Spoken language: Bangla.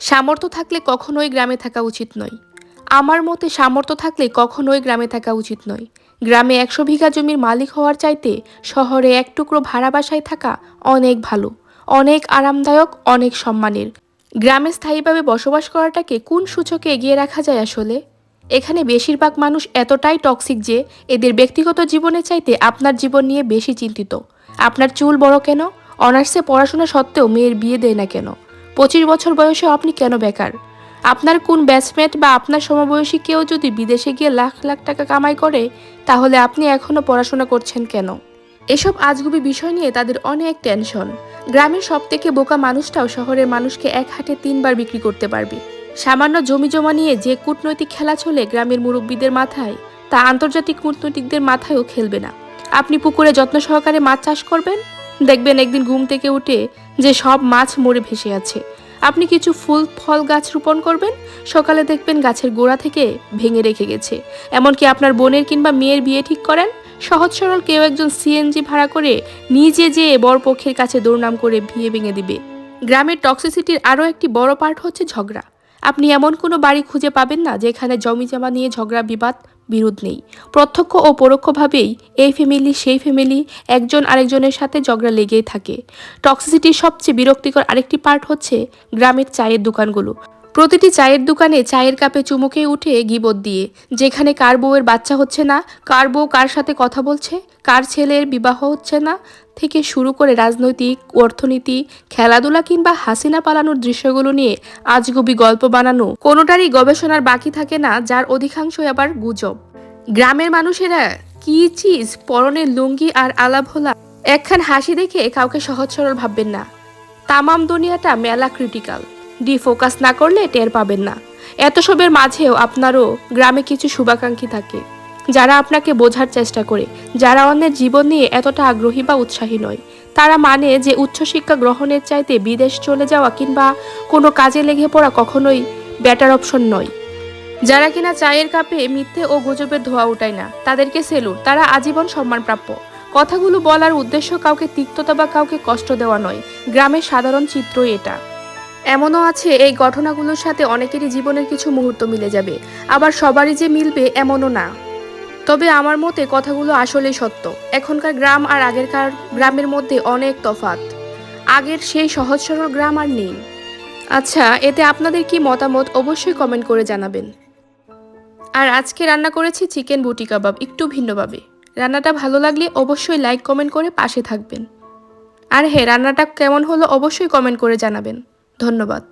সামর্থ্য থাকলে কখনোই গ্রামে থাকা উচিত নয়। আমার মতে সামর্থ্য থাকলে কখনোই গ্রামে থাকা উচিত নয়। গ্রামে একশো বিঘা জমির মালিক হওয়ার চাইতে শহরে এক টুকরো ভাড়া বাসায় থাকা অনেক ভালো, অনেক আরামদায়ক, অনেক সম্মানের। গ্রামে স্থায়ীভাবে বসবাস করাটাকে কোন সূচকে এগিয়ে রাখা যায় আসলে? এখানে বেশিরভাগ মানুষ এতটাই টক্সিক যে এদের ব্যক্তিগত জীবনের চাইতে আপনার জীবন নিয়ে বেশি চিন্তিত। আপনার চুল বড় কেন? অনার্সে পড়াশোনা সত্ত্বেও মেয়ের বিয়ে দেয় না কেন? পঁচিশ বছর বয়সে আপনি কেন বেকার? আপনার কোন ব্যাচমেট বা আপনার সমবয়সী কেউ যদি বিদেশে গিয়ে লাখ লাখ টাকা কামাই করে, তাহলে আপনি এখনও পড়াশোনা করছেন কেন? এসব আজগুবি বিষয় নিয়ে তাদের অনেক টেনশন গ্রামের সব থেকে বোকা মানুষটাও শহরের মানুষকে এক হাটে তিনবার বিক্রি করতে পারবে। সামান্য জমি জমা নিয়ে যে কূটনৈতিক খেলা চলে গ্রামের মুরব্বীদের মাথায়, তা আন্তর্জাতিক কূটনৈতিকদের মাথায়ও খেলবে না। আপনি পুকুরে যত্ন সহকারে মাছ চাষ করবেন? দেখবেন একদিন ঘুম থেকে উঠে যে সব মাছ মরে ভেসে আছে। আপনি কিছু ফুল, ফল গাছ রোপণ করবেন? সকালে দেখবেন গাছের গোড়া থেকে ভেঙে রেখে গেছে। এমনকি আপনার বোনের কিংবা মেয়ের বিয়ে ঠিক করেন? সহজ সরল কেউ একজন সিএনজি ভাড়া করে নিজে যেয়ে বরপক্ষের কাছে দৌড়নাম করে বিয়ে ভেঙে দিবে। গ্রামের টক্সিসিটির আরও একটি বড় পার্ট হচ্ছে ঝগড়া। আপনি এমন কোনো বাড়ি খুঁজে পাবেন না যেখানে জমি জমা নিয়ে ঝগড়া, বিবাদ বিরোধ নেই। প্রত্যক্ষ ও পরোক্ষভাবেই এই ফ্যামিলি সেই ফ্যামিলি একজন আরেকজনের সাথে ঝগড়া লেগেই থাকে। টক্সিসিটির সবচেয়ে বিরক্তিকর আরেকটি পার্ট হচ্ছে গ্রামের চায়ের দোকানগুলো। প্রতিটি চায়ের দোকানে চায়ের কাপে চুমুকে উঠে গিবত দিয়ে, যেখানে কার বউয়ের বাচ্চা হচ্ছে না, কার বউ কার সাথে কথা বলছে, কার ছেলের বিবাহ হচ্ছে না, থেকে শুরু করে রাজনৈতিক, অর্থনীতি, খেলাধুলা কিংবা হাসিনা পালানোর দৃশ্যগুলো নিয়ে আজগুবি গল্প বানানো কোনোটারই গবেষণার বাকি থাকে না, যার অধিকাংশই আবার গুজব। গ্রামের মানুষেরা কি চিজ, পরনের লুঙ্গি আর আলাভোলা, একখান হাসি দেখে কাউকে সহজ সরল ভাববেন না। তামাম দুনিয়াটা মেলা ক্রিটিক্যাল। ডি ফোকাস না করলে টের পাবেন না। এত সবের মাঝেও আপনারও গ্রামে কিছু শুভাকাঙ্ক্ষী থাকে, যারা আপনাকে বোঝার চেষ্টা করে, যারা অন্যের জীবন নিয়ে এতটা আগ্রহী বা উৎসাহী নয়। তারা মানে যে উচ্চশিক্ষা গ্রহণের চাইতে বিদেশ চলে যাওয়া কিংবা কোনো কাজে লেগে পড়া কখনোই বেটার অপশন নয়। যারা কিনা চায়ের কাপে মিথ্যে ও গুজবের ধোয়া উঠায় না, তাদেরকে সেলুট তারা আজীবন সম্মানপ্রাপ্য। কথাগুলো বলার উদ্দেশ্য কাউকে তিক্ততা বা কাউকে কষ্ট দেওয়া নয়। গ্রামের সাধারণ চিত্রই এটা। এমনও আছে, এই ঘটনাগুলোর সাথে অনেকেরই জীবনের কিছু মুহূর্ত মিলে যাবে। আবার সবারই যে মিলবে, এমনও না। তবে আমার মতে কথাগুলো আসলেই সত্য। এখনকার গ্রাম আর আগেরকার গ্রামের মধ্যে অনেক তফাত আগের সেই সহজ সরল গ্রাম আর নেই। আচ্ছা এতে আপনাদের কি মতামত অবশ্যই কমেন্ট করে জানাবেন। আর আজকে রান্না করেছি চিকেন বুটি কাবাব, একটু ভিন্নভাবে। রান্নাটা ভালো লাগলে অবশ্যই লাইক, কমেন্ট করে পাশে থাকবেন। আর হ্যাঁ রান্নাটা কেমন হলো অবশ্যই কমেন্ট করে জানাবেন। ধন্যবাদ।